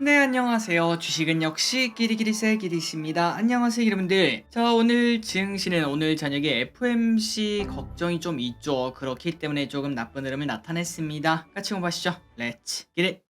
네, 안녕하세요. 주식은 역시 끼리끼리세 끼리씨입니다. 안녕하세요, 여러분들. 자, 오늘 증시는 오늘 저녁에 FMC 걱정이 좀 있죠. 그렇기 때문에 조금 나쁜 흐름을 나타냈습니다. 같이 한번 보시죠. 렛츠 기릿.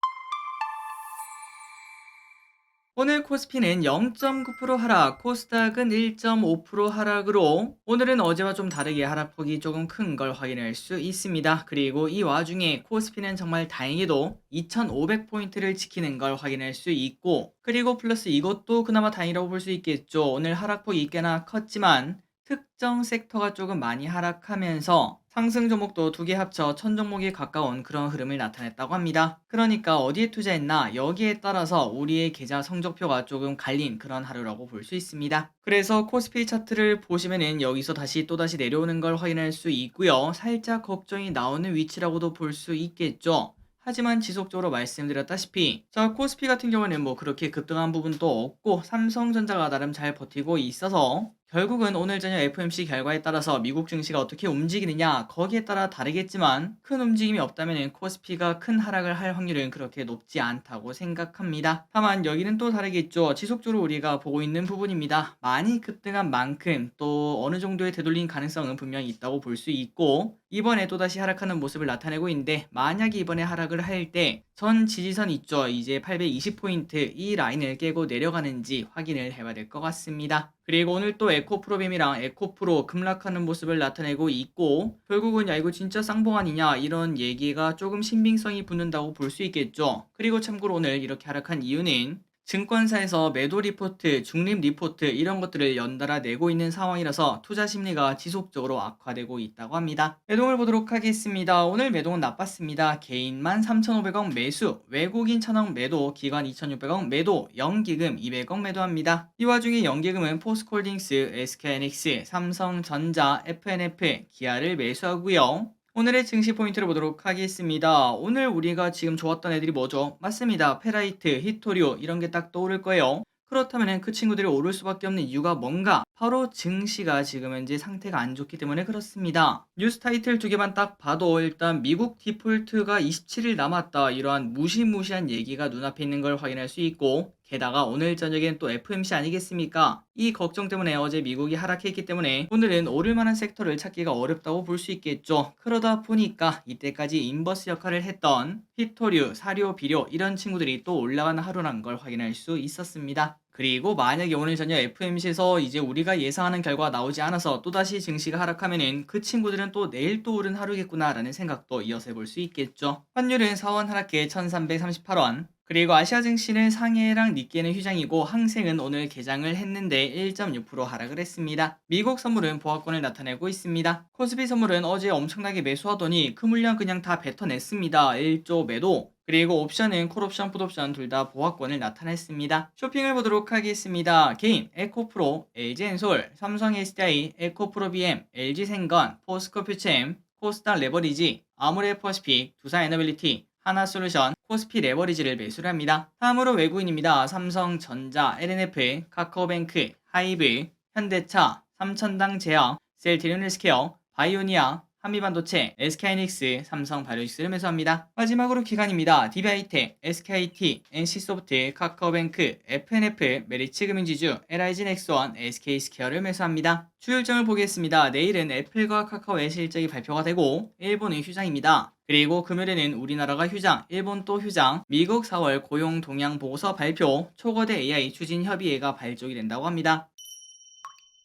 오늘 코스피는 0.9% 하락, 코스닥은 1.5% 하락으로 오늘은 어제와 좀 다르게 하락폭이 조금 큰 걸 확인할 수 있습니다. 그리고 이 와중에 코스피는 정말 다행히도 2,500포인트를 지키는 걸 확인할 수 있고 그리고 플러스 이것도 그나마 다행이라고 볼 수 있겠죠. 오늘 하락폭이 꽤나 컸지만 특정 섹터가 조금 많이 하락하면서 상승 종목도 두 개 합쳐 천 종목에 가까운 그런 흐름을 나타냈다고 합니다. 그러니까 어디에 투자했나 여기에 따라서 우리의 계좌 성적표가 조금 갈린 그런 하루라고 볼 수 있습니다. 그래서 코스피 차트를 보시면은 여기서 다시 또다시 내려오는 걸 확인할 수 있고요. 살짝 걱정이 나오는 위치라고도 볼 수 있겠죠. 하지만 지속적으로 말씀드렸다시피 자 코스피 같은 경우는 뭐 그렇게 급등한 부분도 없고 삼성전자가 나름 잘 버티고 있어서 결국은 오늘 저녁 FMC 결과에 따라서 미국 증시가 어떻게 움직이느냐 거기에 따라 다르겠지만 큰 움직임이 없다면 코스피가 큰 하락을 할 확률은 그렇게 높지 않다고 생각합니다. 다만 여기는 또 다르겠죠. 지속적으로 우리가 보고 있는 부분입니다. 많이 급등한 만큼 또 어느 정도의 되돌림 가능성은 분명히 있다고 볼 수 있고 이번에 또다시 하락하는 모습을 나타내고 있는데 만약에 이번에 하락을 할 때 전 지지선 있죠. 이제 820포인트 이 라인을 깨고 내려가는지 확인을 해봐야 될 것 같습니다. 그리고 오늘 또 에코프로빔이랑 에코프로 급락하는 모습을 나타내고 있고 결국은 야 이거 진짜 쌍봉 아니냐 이런 얘기가 조금 신빙성이 붙는다고 볼 수 있겠죠. 그리고 참고로 오늘 이렇게 하락한 이유는 증권사에서 매도 리포트, 중립 리포트 이런 것들을 연달아 내고 있는 상황이라서 투자 심리가 지속적으로 악화되고 있다고 합니다. 매동을 보도록 하겠습니다. 오늘 매동은 나빴습니다. 개인만 3,500억 매수, 외국인 1,000억 매도, 기관 2,600억 매도, 연기금 200억 매도합니다. 이 와중에 연기금은 포스콜딩스, SKNX, 삼성전자, FNF, 기아를 매수하고요. 오늘의 증시 포인트를 보도록 하겠습니다. 오늘 우리가 지금 좋았던 애들이 뭐죠? 맞습니다. 페라이트, 히토리오 이런 게 딱 떠오를 거예요. 그렇다면 그 친구들이 오를 수밖에 없는 이유가 뭔가? 바로 증시가 지금 현재 상태가 안 좋기 때문에 그렇습니다. 뉴스 타이틀 두 개만 딱 봐도 일단 미국 디폴트가 27일 남았다 이러한 무시무시한 얘기가 눈앞에 있는 걸 확인할 수 있고 게다가 오늘 저녁엔 또 FMC 아니겠습니까? 이 걱정 때문에 어제 미국이 하락했기 때문에 오늘은 오를 만한 섹터를 찾기가 어렵다고 볼 수 있겠죠. 그러다 보니까 이때까지 인버스 역할을 했던 히토류, 사료, 비료 이런 친구들이 또 올라가는 하루란 걸 확인할 수 있었습니다. 그리고 만약에 오늘 저녁 FMC에서 이제 우리가 예상하는 결과가 나오지 않아서 또다시 증시가 하락하면은 그 친구들은 또 내일 또 오른 하루겠구나라는 생각도 이어서 해볼 수 있겠죠. 환율은 4원 하락해 1338원, 그리고 아시아 증시는 상해랑 니케는 휴장이고 항생은 오늘 개장을 했는데 1.6% 하락을 했습니다. 미국 선물은 보합권을 나타내고 있습니다. 코스피 선물은 어제 엄청나게 매수하더니 그 물량 그냥 다 뱉어냈습니다. 1조 매도. 그리고 옵션은 콜옵션, 풋옵션 둘 다 보합권을 나타냈습니다. 쇼핑을 보도록 하겠습니다. 개인, 에코프로, LG엔솔, 삼성 SDI, 에코프로 BM, LG생건, 포스코퓨챔, 코스닥 레버리지, 아모레퍼시픽, 두산에너빌리티, 하나솔루션, 코스피 레버리지를 매수를 합니다. 다음으로 외국인입니다. 삼성전자, LNF, 카카오뱅크, 하이브, 현대차, 삼천당 제약, 셀티리온헬스케어, 바이오니아, 한미반도체, SK하이닉스, 삼성바이오닉스를 매수합니다. 마지막으로 기관입니다. DB하이텍, SKT, NC소프트, 카카오뱅크, FNF, 메리츠금융지주, LIG넥스원, SK스퀘어를 매수합니다. 주요 일정을 보겠습니다. 내일은 애플과 카카오의 실적이 발표가 되고 일본은 휴장입니다. 그리고 금요일에는 우리나라가 휴장, 일본 또 휴장, 미국 4월 고용 동향 보고서 발표, 초거대 AI 추진 협의회가 발족이 된다고 합니다.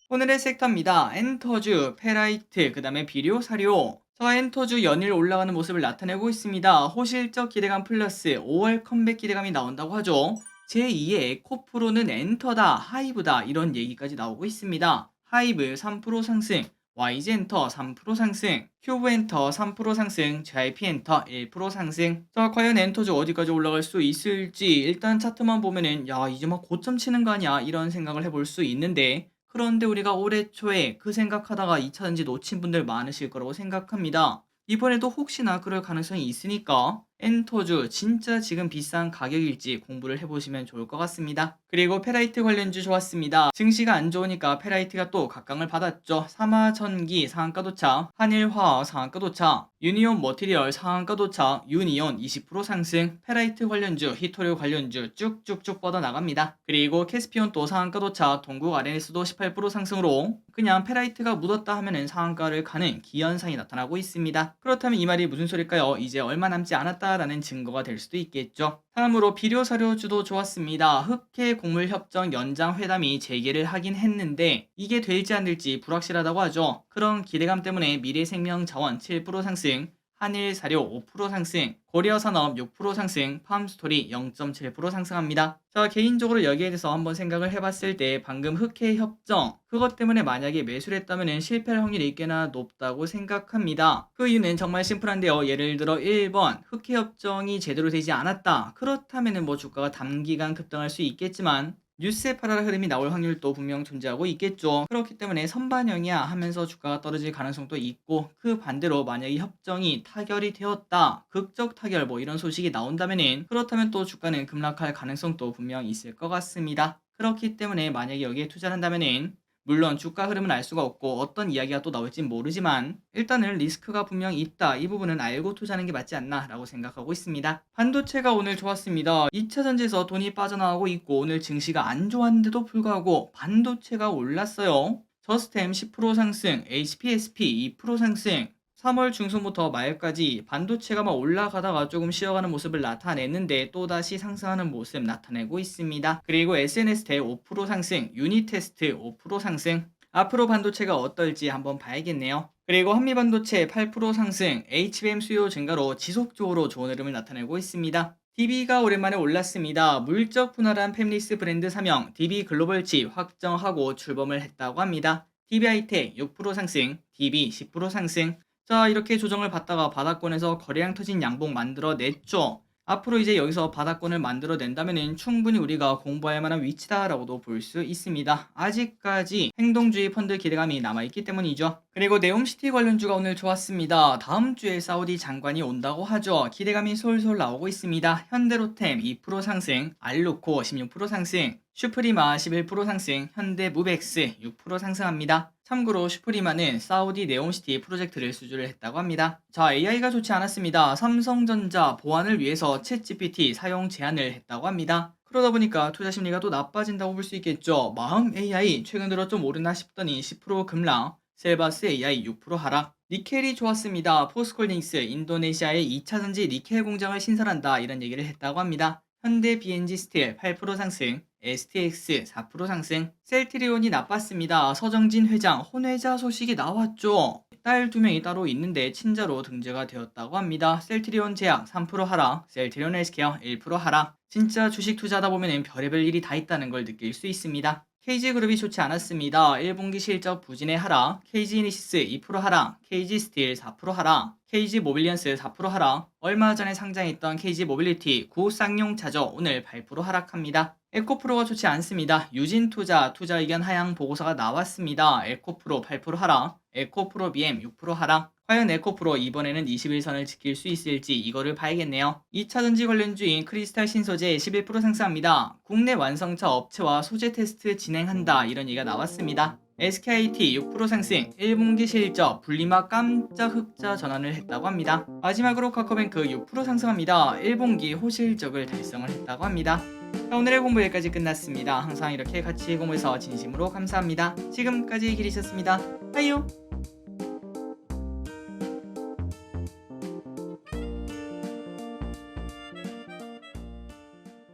오늘의 섹터입니다. 엔터주, 페라이트, 그 다음에 비료, 사료. 저 엔터주 연일 올라가는 모습을 나타내고 있습니다. 호실적 기대감 플러스 5월 컴백 기대감이 나온다고 하죠. 제2의 에코프로는 엔터다, 하이브다 이런 얘기까지 나오고 있습니다. 하이브 3% 상승, YG 엔터 3% 상승, 큐브 엔터 3% 상승, JIP 엔터 1% 상승. 자, 과연 엔터주 어디까지 올라갈 수 있을지 일단 차트만 보면은 야 이제 막 고점 치는 거 아니야 이런 생각을 해볼 수 있는데 그런데 우리가 올해 초에 그 생각하다가 2차전지 놓친 분들 많으실 거라고 생각합니다. 이번에도 혹시나 그럴 가능성이 있으니까 엔터주 진짜 지금 비싼 가격일지 공부를 해보시면 좋을 것 같습니다. 그리고 페라이트 관련주 좋았습니다. 증시가 안 좋으니까 페라이트가 또 각광을 받았죠. 삼화전기 상한가 도착, 한일화학 상한가 도착, 유니온 머티리얼 상한가 도착, 유니온 20% 상승, 페라이트 관련주, 히토류 관련주 쭉쭉쭉 뻗어 나갑니다. 그리고 캐스피온 또 상한가 도착, 동국 RNS도 18% 상승으로 그냥 페라이트가 묻었다 하면은 상한가를 가는 기현상이 나타나고 있습니다. 그렇다면 이 말이 무슨 소릴까요? 이제 얼마 남지 않았다라는 증거가 될 수도 있겠죠. 다음으로 비료 사료주도 좋았습니다. 흑해 곡물 협정 연장 회담이 재개를 하긴 했는데 이게 될지 안 될지 불확실하다고 하죠. 그런 기대감 때문에 미래생명자원 7% 상승, 한일 사료 5% 상승, 고려산업 6% 상승, 팜스토리 0.7% 상승합니다. 자, 개인적으로 여기에 대해서 한번 생각을 해봤을 때 방금 흑해 협정 그것 때문에 만약에 매수를 했다면 실패할 확률이 꽤나 높다고 생각합니다. 그 이유는 정말 심플한데요. 예를 들어 1번 흑해 협정이 제대로 되지 않았다. 그렇다면 뭐 주가가 단기간 급등할 수 있겠지만 뉴스에 팔아라 흐름이 나올 확률도 분명 존재하고 있겠죠. 그렇기 때문에 선반영이야 하면서 주가가 떨어질 가능성도 있고 그 반대로 만약에 협정이 타결이 되었다. 극적 타결 뭐 이런 소식이 나온다면은 그렇다면 또 주가는 급락할 가능성도 분명 있을 것 같습니다. 그렇기 때문에 만약에 여기에 투자를 한다면은 물론 주가 흐름은 알 수가 없고 어떤 이야기가 또 나올진 모르지만 일단은 리스크가 분명히 있다. 이 부분은 알고 투자하는 게 맞지 않나 라고 생각하고 있습니다. 반도체가 오늘 좋았습니다. 2차 전지에서 돈이 빠져나가고 있고 오늘 증시가 안 좋았는데도 불구하고 반도체가 올랐어요. 저스템 10% 상승, HPSP 2% 상승, 3월 중순부터 말까지 반도체가 막 올라가다가 조금 쉬어가는 모습을 나타냈는데 또다시 상승하는 모습 나타내고 있습니다. 그리고 SNS대 5% 상승, 유니 테스트 5% 상승, 앞으로 반도체가 어떨지 한번 봐야겠네요. 그리고 한미반도체 8% 상승, HBM 수요 증가로 지속적으로 좋은 흐름을 나타내고 있습니다. DB가 오랜만에 올랐습니다. 물적 분할한 팹리스 브랜드 사명 DB 글로벌치 확정하고 출범을 했다고 합니다. DB하이텍 6% 상승, DB 10% 상승, 자 이렇게 조정을 받다가 바닥권에서 거래량 터진 양봉 만들어냈죠. 앞으로 이제 여기서 바닥권을 만들어낸다면 충분히 우리가 공부할 만한 위치다라고도 볼 수 있습니다. 아직까지 행동주의 펀드 기대감이 남아있기 때문이죠. 그리고 네옴시티 관련주가 오늘 좋았습니다. 다음 주에 사우디 장관이 온다고 하죠. 기대감이 솔솔 나오고 있습니다. 현대로템 2% 상승, 알루코 16% 상승, 슈프리마 11% 상승, 현대 무벡스 6% 상승합니다. 참고로 슈프리마는 사우디 네옴시티 프로젝트를 수주를 했다고 합니다. 자, AI가 좋지 않았습니다. 삼성전자 보안을 위해서 챗GPT 사용 제한을 했다고 합니다. 그러다 보니까 투자 심리가 또 나빠진다고 볼 수 있겠죠. 마음 AI 최근 들어 좀 오르나 싶더니 10% 급락, 셀바스 AI 6% 하락, 니켈이 좋았습니다. 포스콜링스 인도네시아의 2차 전지 니켈 공장을 신설한다 이런 얘기를 했다고 합니다. 현대 BNG 스틸 8% 상승, STX 4% 상승, 셀트리온이 나빴습니다. 서정진 회장 혼외자 소식이 나왔죠. 딸 두 명이 따로 있는데 친자로 등재가 되었다고 합니다. 셀트리온 제약 3% 하락, 셀트리온 헬스케어 1% 하락. 진짜 주식 투자하다 보면 별의별 일이 다 있다는 걸 느낄 수 있습니다. KG그룹이 좋지 않았습니다. 1분기 실적 부진의 하락, KG이니시스 2% 하락, KG스틸 4% 하락, KG모빌리언스 4% 하락, 얼마 전에 상장했던 KG모빌리티 구쌍용차저 오늘 8% 하락합니다. 에코프로가 좋지 않습니다. 유진투자 투자 의견 하향 보고서가 나왔습니다. 에코프로 8% 하락, 에코프로 BM 6% 하락. 과연 에코프로 이번에는 21선을 지킬 수 있을지 이거를 봐야겠네요. 2차 전지 관련주인 크리스탈 신소재 11% 상승합니다. 국내 완성차 업체와 소재 테스트 진행한다 이런 얘기가 나왔습니다. SKT 6% 상승, 1분기 실적 분리막 깜짝 흑자 전환을 했다고 합니다. 마지막으로 카카오뱅크 6% 상승합니다. 1분기 호실적을 달성을 했다고 합니다. 자, 오늘의 공부 여기까지 끝났습니다. 항상 이렇게 같이 공부해서 진심으로 감사합니다. 지금까지 길이셨습니다. 하이요!